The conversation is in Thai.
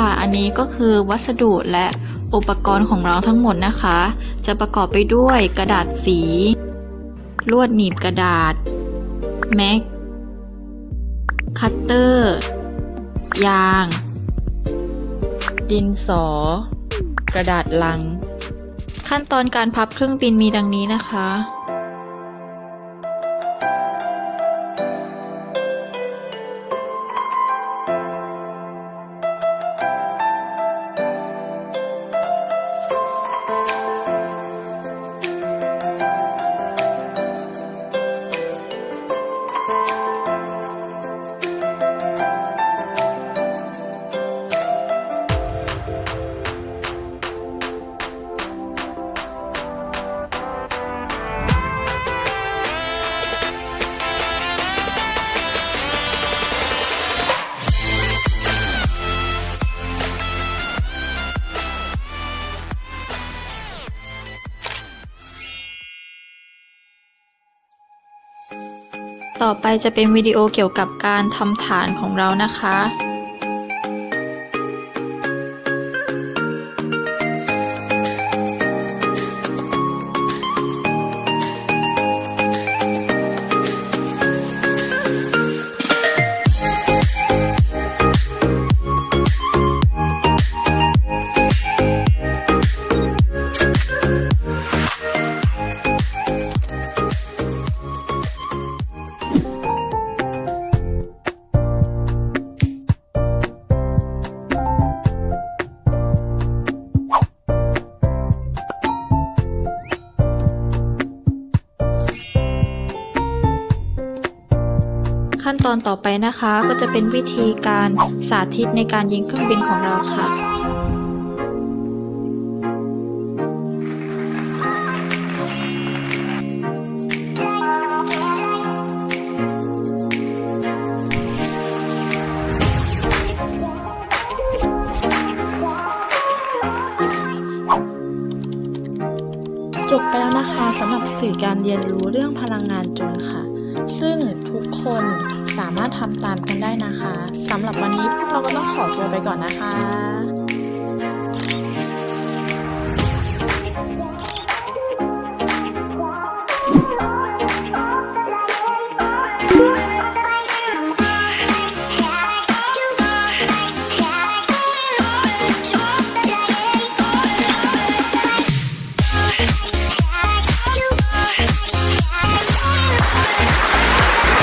ค่ะ อันนี้ก็คือวัสดุและอุปกรณ์ของเราทั้งหมดนะคะ จะประกอบไปด้วยกระดาษสี ลวดหนีบกระดาษ แม็ก คัตเตอร์ ยาง ดินสอ กระดาษลัง ขั้นตอนการพับเครื่องบินมีดังนี้นะคะ ต่อไปจะเป็นวิดีโอเกี่ยวกับการทำฐานของเรานะคะ ขั้นตอนต่อไปนะคะ ก็จะเป็นวิธีการสาธิตในการยิงเครื่องบินของเราค่ะจบไปแล้วนะคะสำหรับสื่อการเรียนรู้เรื่องพลังงานจนค่ะ ซึ่งทุกคนสามารถทำตามกันได้นะคะสำหรับวันนี้พวกเราก็ต้องขอตัวไปก่อนนะคะ